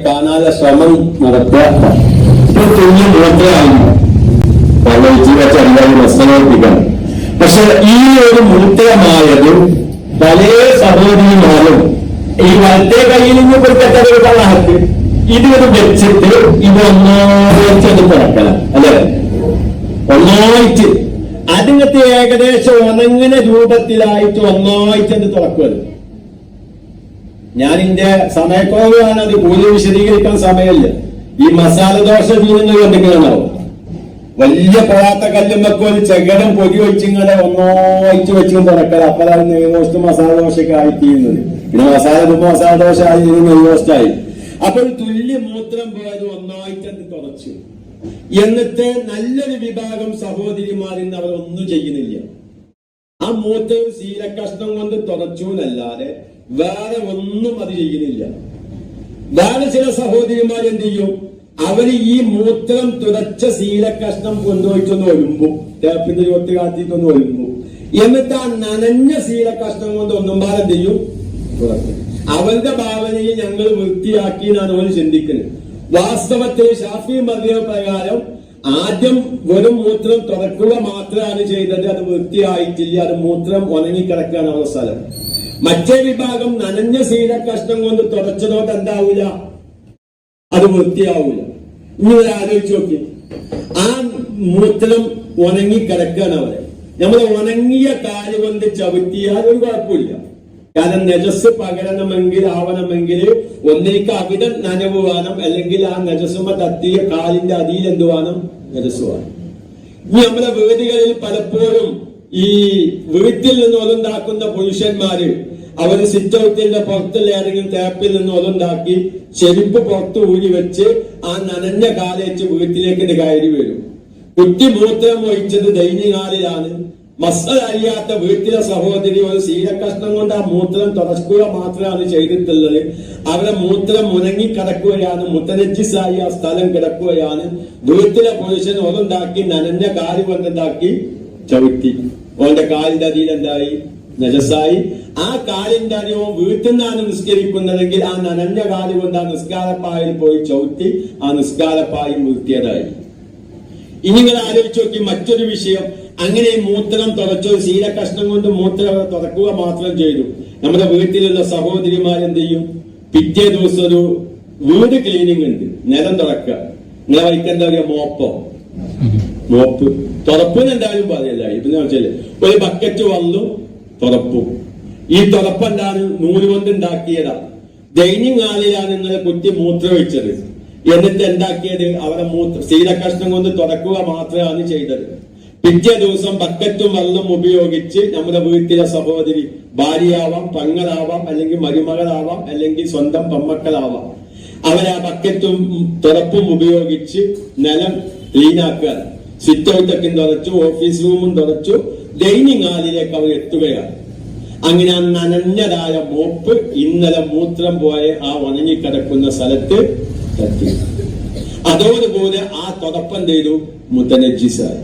കാണാതെ ശ്രമം നടത്തുക. പല കാരണം ജീവിതത്തെ അറിയാതെ മസ്തനോർപ്പിക്കണം പക്ഷെ ഈ ഒരു മൂത്രമായത് പല സഹോദരിമാരും ഈ വലത്തെ കയ്യിൽ നിന്ന് കൊടുക്കത്തവരുടെ ഇത് ഇതൊരു വെച്ചിട്ട് ഇത് ഒന്നായിട്ട് തുറക്കണം അല്ലെ? ഒന്നായിട്ട് അതിനകത്ത് ഏകദേശം ഒന്നെങ്ങനെ രൂപത്തിലായിട്ട് ഒന്നായിട്ട് തുറക്കുന്നത് ഞാൻ എന്റെ സമയക്കുറവാണ് അത് കൂടുതൽ വിശദീകരിക്കാൻ സമയമില്ല. ഈ മസാല ദോശ വീഴുന്നത് കണ്ടിട്ടുണ്ടാവും വലിയ പൊറാത്ത കല്ലുമ്പോ ഒരു ചെകടം പൊടി വെച്ചിങ്ങനെ ഒന്നായിട്ട് വെച്ചും തുറക്കല അപ്പതാണ് നെയ്റോസ്റ്റ് മസാല ദോശയൊക്കെ ആയി തീരുന്നത്. പിന്നെ മസാല മസാല ദോശ ആയി ഇത് നെയ്റോസ്റ്റ് ആയി. അപ്പൊ ഒരു തുല്യ മൂത്രം പോയത് ഒന്നായിട്ട് തുറച്ചു എന്നിട്ട് നല്ലൊരു വിഭാഗം സഹോദരിമാരിന്ന് അവർ ഒന്നും ചെയ്യുന്നില്ല. ആ മൂത്രവും ശീലകഷ്ണം കൊണ്ട് തുറച്ചു എന്നല്ലാതെ വേറെ ഒന്നും അത് ചെയ്യുന്നില്ല. വേറെ ചില സഹോദരിമാർ എന്ത് ചെയ്യും? അവർ ഈ മൂത്രം തുടച്ച ശീലക്കഷ്ണം കൊണ്ടുപോയിട്ടൊന്ന് ഒഴുമ്പും തേപ്പിന്റെ ചുവട്ട് കാത്തിട്ടൊന്ന് ഒഴുമ്പും എന്നിട്ട് ആ നനഞ്ഞ ശീലക്കഷ്ണം കൊണ്ട് ഒന്നും പാടെ എന്ത് ചെയ്യും? തുറക്കും. അവരുടെ ഭാവനയിൽ ഞങ്ങൾ വൃത്തിയാക്കി എന്നാണ് അവർ ചിന്തിക്കുന്നത് വാസ്തവത്തിൽ ഷാഫി മദ്യ പ്രകാരം ആദ്യം വെറും മൂത്രം തുറക്കുക മാത്രമാണ് ചെയ്തത്. അത് വൃത്തിയായിട്ടില്ല. അത് മൂത്രം ഉണങ്ങിക്കിടക്കുകയാണ് അവരുടെ സ്ഥലം മറ്റേ വിഭാഗം നനഞ്ഞ ശീല കഷ്ണം കൊണ്ട് തുടച്ചതോട്ട് എന്താവൂല അത് വൃത്തിയാവൂല. ഇനി ആലോചിച്ച് നോക്കി ആ മൂത്രം ഉണങ്ങി കിടക്കുകയാണ് അവരെ നമ്മൾ ഉണങ്ങിയ കാൽ കൊണ്ട് ചവിട്ടിയാൽ ഒരു കുഴപ്പമില്ല. കാരണം നജസ് പകരണമെങ്കിൽ ആവണമെങ്കിൽ ഒന്നിലേക്ക് അവിടെ നനവ് വേണം. അല്ലെങ്കിൽ ആ നജസുമ തത്തിയ കാലിന്റെ അടിയിൽ എന്ത് വേണം? നജസ് വേണം. ഇനി നമ്മുടെ വീടുകളിൽ പലപ്പോഴും ഈ വീട്ടിൽ നിന്ന് ഒതുണ്ടാക്കുന്ന പുരുഷന്മാര് അവർ സിറ്റ് ഔട്ടിന്റെ പുറത്തുള്ള ഏതെങ്കിലും ടാപ്പിൽ നിന്ന് ഒതുണ്ടാക്കി ചെരുപ്പ് പുറത്ത് ഊരി വെച്ച് ആ നനഞ്ഞ കാലേച്ച് വീട്ടിലേക്ക് ഇത് കയറി വരും. കുട്ടി മൂത്രം ഒഴിച്ചത് ദൈനികാലിലാണ്. മസൽ അറിയാത്ത വീട്ടിലെ സഹോദരി ഒരു ശീലക്കഷ്ണം കൊണ്ട് ആ മൂത്രം തുടക്കുക മാത്രമാണ് ചെയ്തിട്ടുള്ളത്. അവരുടെ മൂത്രം മുനങ്ങി കിടക്കുകയാണ്. മുത്തനജിസായി ആ സ്ഥലം കിടക്കുകയാണ്. വീട്ടിലെ പുരുഷൻ ഒതുണ്ടാക്കി നനഞ്ഞ കാൽ കൊണ്ടുണ്ടാക്കി ചവിട്ടി. ഓന്റെ കാലിന്റെ എന്തായി നജസായി ആ കാലിന്റെ അറിവും വീട്ടിൽ നിന്നാണ് നിസ്കരിക്കുന്നതെങ്കിൽ ആ നനഞ്ഞ കാൽ കൊണ്ട് ആ നിസ്കാരപ്പായിൽ പോയി ചവിട്ടി ആ നിസ്കാരപ്പായി വീഴ്ത്തിയതായി ഇനി നിങ്ങൾ ആലോചിച്ച് നോക്കി മറ്റൊരു വിഷയം. അങ്ങനെ മൂത്രം തുറച്ചോ ശീല കഷ്ണം കൊണ്ട് മൂത്രം തുറക്കുക മാത്രം ചെയ്തു. നമ്മുടെ വീട്ടിലുള്ള സഹോദരിമാർ എന്ത് ചെയ്യും? പിറ്റേ ദിവസം ഒരു വീട് ക്ലീനിങ് ഉണ്ട്. നിലം തുറക്കുക. നിങ്ങളെ വൈക്കെന്താ പറയുക? മോപ്പോ. മോപ്പ്. തുറപ്പെന്ന് എന്തായാലും പറയല്ല. ഇത് വെച്ചാൽ ഒരു ബക്കറ്റ് വന്നു. തുറപ്പും. ഈ തുറപ്പെന്താണ് നൂൽ കൊണ്ട് ഉണ്ടാക്കിയതാ ഡൈനിങ് ഹാളിലാണ് ഇന്നലെ കുറ്റി മൂത്രം വെച്ചത് എന്നിട്ട് എന്താക്കിയത്? അവരെ മൂത്ര ശീലകഷ്ണം കൊണ്ട് തുറക്കുക മാത്രമാണ് ചെയ്തത്. പിറ്റേ ദിവസം ബക്കറ്റും വെള്ളം ഉപയോഗിച്ച് നമ്മുടെ വീട്ടിലെ സഹോദരി ഭാര്യയാവാം പങ്ങളാവാം അല്ലെങ്കിൽ മരുമകളാവാം അല്ലെങ്കിൽ സ്വന്തം പമ്മക്കളാവാം. അവരെ ബക്കറ്റും തുറപ്പും ഉപയോഗിച്ച് നിലം ക്ലീനാക്കുക സിറ്റ് ഔട്ടൊക്കെ തുറച്ചു ഓഫീസ് റൂമും തുറച്ചു. ഡൈനിങ് ഹാളിലേക്ക് അവർ എത്തുകയാണ്. അങ്ങനെ ആ നനഞ്ഞതായ മോപ്പ് ഇന്നലെ മൂത്രം പോയ ആ ഉണങ്ങിക്കിടക്കുന്ന സ്ഥലത്ത് എത്തി. അതോടുപോലെ ആ തുടപ്പം ചെയ്തു മുത്തനജിസായി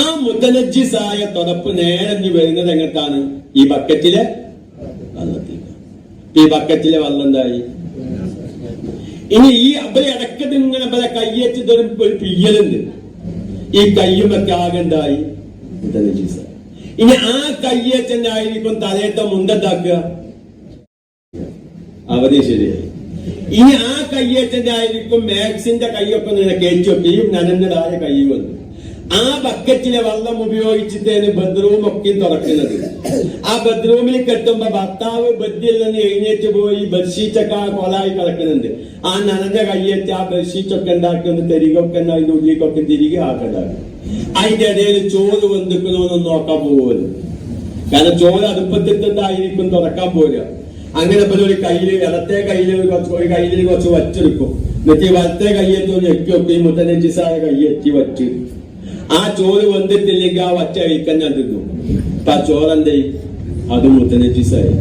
ആ മുത്തനജിസായ തുടപ്പ് നേരഞ്ഞു വരുന്നത് എങ്ങനത്താണ് ഈ ബക്കറ്റിലെ ഈ ബക്കറ്റിലെ വെള്ളം ഇനി ഈ അവരെ അടക്കത്തിൽ ഇങ്ങനെ കയ്യേറ്റ് ഒരു ഒരു പിയ്യലുണ്ട്. ഈ കയ്യുമൊക്കെ ആകണ്ടായി മുത്തനജിസായി ഇനി ആ കയ്യേറ്റന്റെ ആയിരിക്കും തലയത്തെ മുണ്ടത്താക്കുക അവധി ശരിയായി. ഇനി ആ കയ്യേറ്റന്റെ ആയിരിക്കും മാക്സിന്റെ കൈയൊക്കെ കയറ്റി വെക്കുകയും നനഞ്ഞതായ കൈ വന്നു. ആ ബക്കറ്റിലെ വെള്ളം ഉപയോഗിച്ചിട്ടാണ് ബെഡ്റൂം ഒക്കെ തുറക്കുന്നത്. ആ ബെഡ്റൂമിൽ കെട്ടുമ്പോ ഭർത്താവ് ബെഡിൽ നിന്ന് എഴുന്നേറ്റ് പോയി ബെഡ്ഷീറ്റൊക്കെ കൊലായി കിടക്കുന്നുണ്ട്. ആ നനഞ്ഞ കയ്യേറ്റ് ആ ബെഡ്ഷീറ്റൊക്കെ ഉണ്ടാക്കി ഒന്ന് തിരികൊക്കെ അതിന്റെ ഉള്ളിലേക്കൊക്കെ തിരികെ ആക്കണ്ടാകും അതിന്റെ ഇടയിൽ ചോറ് വെന്തിക്കണമെന്ന് നോക്കാൻ പോകുമല്ലോ കാരണം ചോറ് അടുപ്പത്തിട്ടായിരിക്കും തുറക്കാൻ പോരുക അങ്ങനെ ഇപ്പൊ ഒരു കയ്യിൽ ഇടത്തെ കയ്യിൽ കുറച്ച് ഒരു കയ്യിൽ കുറച്ച് വച്ചെടുക്കും എന്നിട്ട് വലത്തെ കയ്യെത്തി ഒരു ഞെക്കി ഒക്കെ ഈ മുത്തനജിസായ കയ്യെത്തി വച്ച് ആ ചോറ് വെന്തിട്ടില്ലെങ്കിൽ ആ വച്ച കഴിക്കാൻ ഞാൻ തിന്നു. അപ്പൊ ആ ചോറ് എന്തായി അത് മുത്തനജിസായി.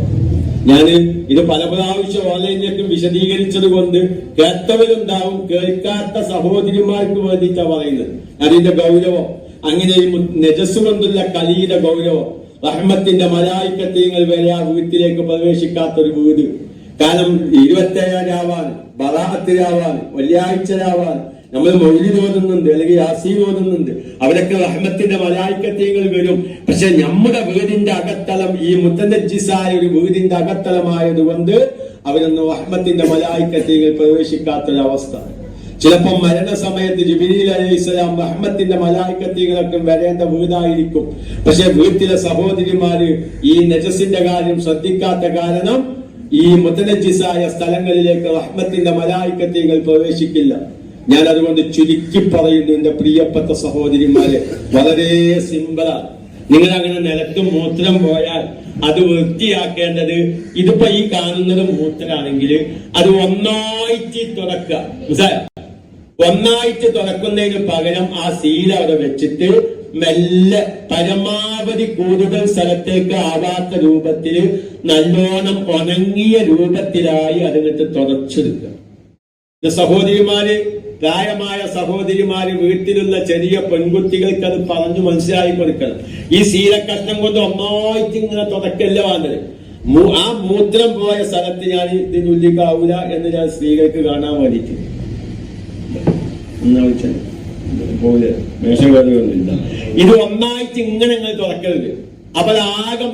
ഞാൻ ഇത് പല പ്രാവശ്യം ഓൺലൈനിലേക്കും വിശദീകരിച്ചത് കൊണ്ട് കേട്ടവരുണ്ടാവും കേൾക്കാത്ത സഹോദരിമാർക്ക് വേണ്ടിയിട്ടാ പറയുന്നത്. അതിന്റെ ഗൗരവം അങ്ങനെ ഈ കൊണ്ടുള്ള കലിയുടെ ഗൗരവം റഹ്മത്തിന്റെ മലായിക്കത്തീങ്ങൾ വരെ ആ വീട്ടിലേക്ക് പ്രവേശിക്കാത്ത ഒരു വീട്. കാരണം ഇരുപത്തേഴാവാൻ ബറാഹത്തിലാവാൻ ബറാഹത്ത് രാവാണ് വെള്ളിയാഴ്ച രാവാണ്. നമ്മൾ മൊഴി തോന്നുന്നുണ്ട് അല്ലെങ്കിൽ യാസീ തോന്നുന്നുണ്ട് അവരൊക്കെ റഹ്മത്തിന്റെ മലായിക്കത്തേകൾ വരും. പക്ഷെ നമ്മുടെ വീടിന്റെ അകത്തലം ഈ മുത്തനജിസായ ഒരു വീടിന്റെ അകത്തലമായത് കൊണ്ട് അവരൊന്നും റഹ്മത്തിന്റെ മലായിക്കത്യങ്ങൾ പ്രവേശിക്കാത്തൊരവസ്ഥ. ചിലപ്പോൾ മരണസമയത്ത് ജിബിരിൽ അലൈഹി ഇസ്ലാം റഹ്മത്തിന്റെ മലായിക്കത്തികളൊക്കെ വരേണ്ട വീടായിരിക്കും. പക്ഷെ വീട്ടിലെ സഹോദരിമാര് ഈ നജസിന്റെ കാര്യം ശ്രദ്ധിക്കാത്ത കാരണം ഈ മുത്തനജിസായ സ്ഥലങ്ങളിലേക്ക് റഹ്മത്തിന്റെ മലായിക്കത്തികൾ പ്രവേശിക്കില്ല. ഞാൻ അതുകൊണ്ട് ചുരുക്കി പറയുന്നു എന്റെ പ്രിയപ്പെട്ട സഹോദരിമാരെ. വളരെ സിമ്പിളാ. നിങ്ങൾ അങ്ങനെ നിലത്ത് മൂത്രം പോയാൽ അത് വൃത്തിയാക്കേണ്ടത് ഇതിപ്പോ ഈ കാണുന്നത് മൂത്രമാണെങ്കിൽ അത് ഒന്നായിട്ട് തുറക്കുക. ഒന്നായിട്ട് തുറക്കുന്നതിന് പകരം ആ സീല അവിടെ വെച്ചിട്ട് മെല്ലെ പരമാവധി കൂടുതൽ സ്ഥലത്തേക്ക് ആവാത്ത രൂപത്തിൽ നല്ലോണം ഉണങ്ങിയ രൂപത്തിലായി അതിനകത്ത് തുടച്ചെടുക്കുക സഹോദരിമാര് പ്രായമായ സഹോദരിമാര് വീട്ടിലുള്ള ചെറിയ പെൺകുട്ടികൾക്ക് അത് പറഞ്ഞു മനസ്സിലാക്കി കൊടുക്കണം. ഈ ശീലക്കഷ്ണം കൊണ്ട് ഒന്നായിട്ട് ഇങ്ങനെ തുടക്കല്ല വേണ്ടത്. ആ മൂത്രം പോയ സ്ഥലത്ത് ഞാൻ ഇതിനുള്ളിക്കാവൂല എന്ന് ഞാൻ സ്ത്രീകൾക്ക് കാണാൻ വേഷം ഇത് ഒന്നായിട്ട് ഇങ്ങനെ നിങ്ങൾ തുറക്കരുത്. അപ്പൊ അത് ആകെ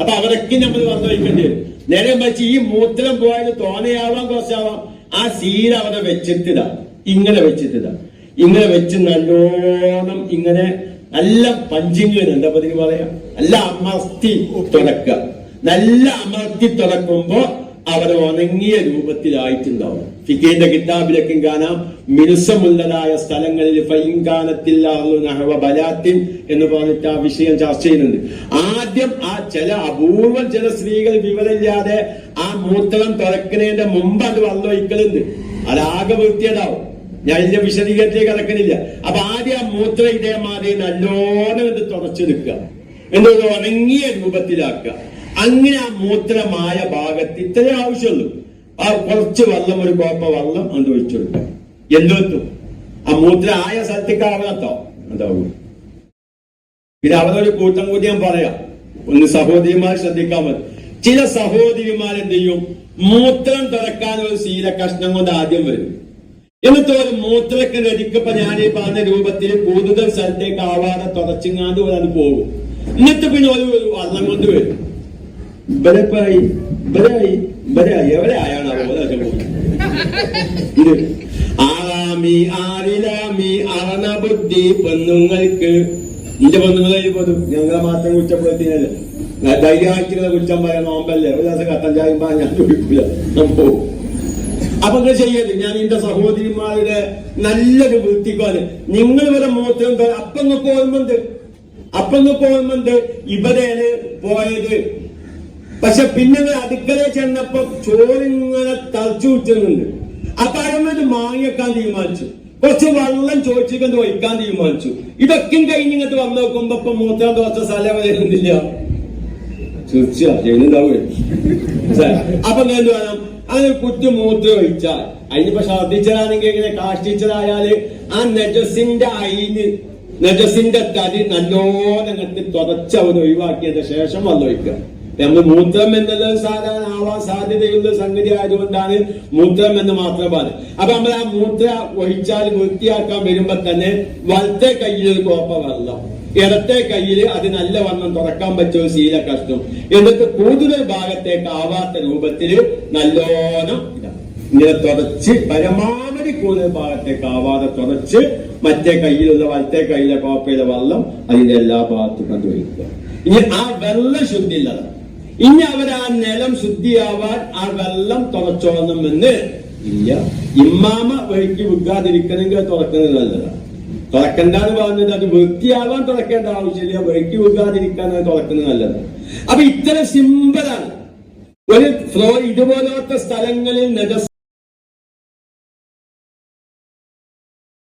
അപ്പൊ അവരൊക്കെ നമ്മൾ വന്നു വയ്ക്കേണ്ടി വരും. നേരെ വെച്ച് ഈ മൂത്രം പോയത് തോനെയാവാം കുറച്ചാവാം. ആ സീര അവിടെ വെച്ചിട്ടിതാ. ഇങ്ങനെ വെച്ചിട്ടിതാ. ഇങ്ങനെ വെച്ച് നല്ലോണം ഇങ്ങനെ നല്ല പഞ്ചിങ് എന്താ പതിന് പറയാ? നല്ല അമർത്തി തുടക്ക നല്ല അമർത്തി തുറക്കുമ്പോ അവർ ഉണങ്ങിയ രൂപത്തിലായിട്ടുണ്ടാവും. ഫിക്കേന്റെ കിതാബിലേക്കും കാണാം മിനുസമുള്ളതായ സ്ഥലങ്ങളിൽ ബലാത്തിൻ എന്ന് പറഞ്ഞിട്ട് ആ വിഷയം ചർച്ച ചെയ്യുന്നുണ്ട്. ആദ്യം ആ ചില അപൂർവം ചില സ്ത്രീകൾ വിവരമില്ലാതെ ആ മൂത്രം തുറക്കുന്നതിന്റെ മുമ്പ് അത് വെള്ളം അത് അതാകെ വൃത്തിയതാവും ഞാൻ ഇതിന്റെ വിശദീകരണത്തിലേക്ക് കിടക്കുന്നില്ല അപ്പൊ ആദ്യം ആ മൂത്രം ഇതേമാതിരി നല്ലോണം ഇത് തുടച്ചെടുക്കുക. എന്നുള്ള ഉണങ്ങിയ രൂപത്തിലാക്കുക. അങ്ങനെ ആ മൂത്രമായ ഭാഗത്ത് ഇത്രേ ആവശ്യമുള്ളൂ. ആ കുറച്ച് വെള്ളം ഒരു കോപ്പ വെള്ളം അത് ഒഴിച്ചു എന്തോത്തു ആ മൂത്ര ആയ സ്ഥലത്തേക്ക് ആവണത്തോ അതാവും പിന്നെ ഒരു കൂട്ടം കൂടി ഞാൻ പറയാം. ഒന്ന് സഹോദരിമാർ ശ്രദ്ധിക്കാൻ മതി ചില സഹോദരിമാർ എന്ത് ചെയ്യും? മൂത്രം തുറക്കാൻ ഒരു ശീല കഷ്ണം കൊണ്ട് ആദ്യം വരും. എന്നിട്ട് മൂത്രക്ക് രതിക്കപ്പോ ഞാൻ ഈ പറഞ്ഞ രൂപത്തിൽ കൂടുതൽ സ്ഥലത്തേക്ക് ആവാതെ തുടച്ചിങ്ങാണ്ട് അത് പോകും. എന്നിട്ട് പിന്നെ ഒരു വള്ളം കൊണ്ട് വരും. ഇവരെപ്പായി ബലായി ബലായി എവിടെ ആയാണ് ഇത് ആറാമി ആറിലാമി അറണ ബുദ്ധി പെണ്ണുങ്ങൾക്ക് ഇന്റെ പെണ്ണുങ്ങളായി പോലും ഞങ്ങളെ മാത്രം കുറ്റപ്പെടുത്തിയല്ലേ ധൈര്യമാക്കിയുള്ള കുറ്റം പറയാൻ നോമ്പല്ലേ? ഒരു ദിവസം കട്ടൻ ചായുമ്പോ ഞാൻ ചോദിക്കില്ല അപ്പൊ നിങ്ങൾ ചെയ്യരുത്. ഞാൻ എന്റെ സഹോദരിമാരുടെ നല്ലൊരു വൃത്തിക്കാണ്. നിങ്ങൾ ഇവരെ മൂത്രം അപ്പങ്ങ് അപ്പൊ അപ്പങ്ങ് ഓർമ്മണ്ട് ഇവരേന് പോയത്. പക്ഷെ പിന്നെ അടുക്കള ചെന്നപ്പോ ചോറിങ്ങനെ തളച്ചു വിട്ടുന്നുണ്ട് അപ്പൊ അരമത് മാങ്ങിയെക്കാൻ തീരുമാനിച്ചു. കുറച്ച് വെള്ളം ചോദിച്ചിട്ട് ഒഴിക്കാൻ തീരുമാനിച്ചു. ഇതൊക്കെ കഴിഞ്ഞ് ഇങ്ങോട്ട് വന്നു നോക്കുമ്പോ ഇപ്പൊ മൂത്രം ദോശ സ്ഥലം വരുന്നില്ല. തീർച്ചയായും അപ്പൊ എന്ത് വേണം അങ്ങനെ കുറ്റു മൂത്രം ഒഴിച്ചാൽ. അതിനിപ്പോ ഛർദിച്ചതാണെങ്കിൽ ഇങ്ങനെ കാഷ്ടിച്ചതായാൽ ആ നജസിന്റെ അയിന് നജസിന്റെ തടി നല്ലോണം തുടച്ച് അവൻ ഒഴിവാക്കിയതിന് ശേഷം വന്നൊഴിക്കുക നമ്മൾ മൂത്രം എന്നുള്ളത് സാധാരണ ആവാൻ സാധ്യതയുള്ള സംഗതി ആയതുകൊണ്ടാണ് മൂത്രം എന്ന് മാത്രം അപ്പൊ നമ്മൾ ആ മൂത്ര ഒഴിച്ചാൽ വൃത്തിയാക്കാൻ വരുമ്പോ തന്നെ വലത്തെ കയ്യിൽ ഒരു കോപ്പ വെള്ളം. ഇടത്തെ കയ്യിൽ അത് നല്ല വണ്ണം തുറക്കാൻ പറ്റിയ ഒരു ശീല കഷ്ണം. എന്നിട്ട് കൂടുതൽ ഭാഗത്തേക്ക് ആവാത്ത രൂപത്തിൽ നല്ലോണം. ഇങ്ങനെ തുടച്ച് പരമാവധി കൂടുതൽ ഭാഗത്തേക്ക് ആവാതെ തുടച്ച് മറ്റേ കയ്യിലുള്ള വലത്തെ കയ്യിലെ കോപ്പയിലെ വെള്ളം അതിന്റെ എല്ലാ ഭാഗത്തും കണ്ടുപിടിക്കുക. ഇനി ആ വെള്ളം ശുദ്ധിയുള്ളതാണ് ഇനി അവർ ആ നിലം ശുദ്ധിയാവാൻ ആ വെള്ളം തുറച്ചോണമെന്ന് ഇല്ല. ഇമ്മാമ വഴിക്ക് വിൽക്കാതിരിക്കണമെങ്കിൽ തുറക്കുന്നത് നല്ലതാണ് തുറക്കണ്ടെന്ന് പറഞ്ഞത് അത് വൃത്തിയാവാൻ തുറക്കേണ്ട ആവശ്യമില്ല. വഴിക്ക് വിൽക്കാതിരിക്കാൻ അത് തുറക്കുന്നത് നല്ലതാണ് അപ്പൊ ഇത്ര സിമ്പിളാണ് ഒരു ഫ്ലോർ ഇതുപോലത്തെ സ്ഥലങ്ങളിൽ നജസ്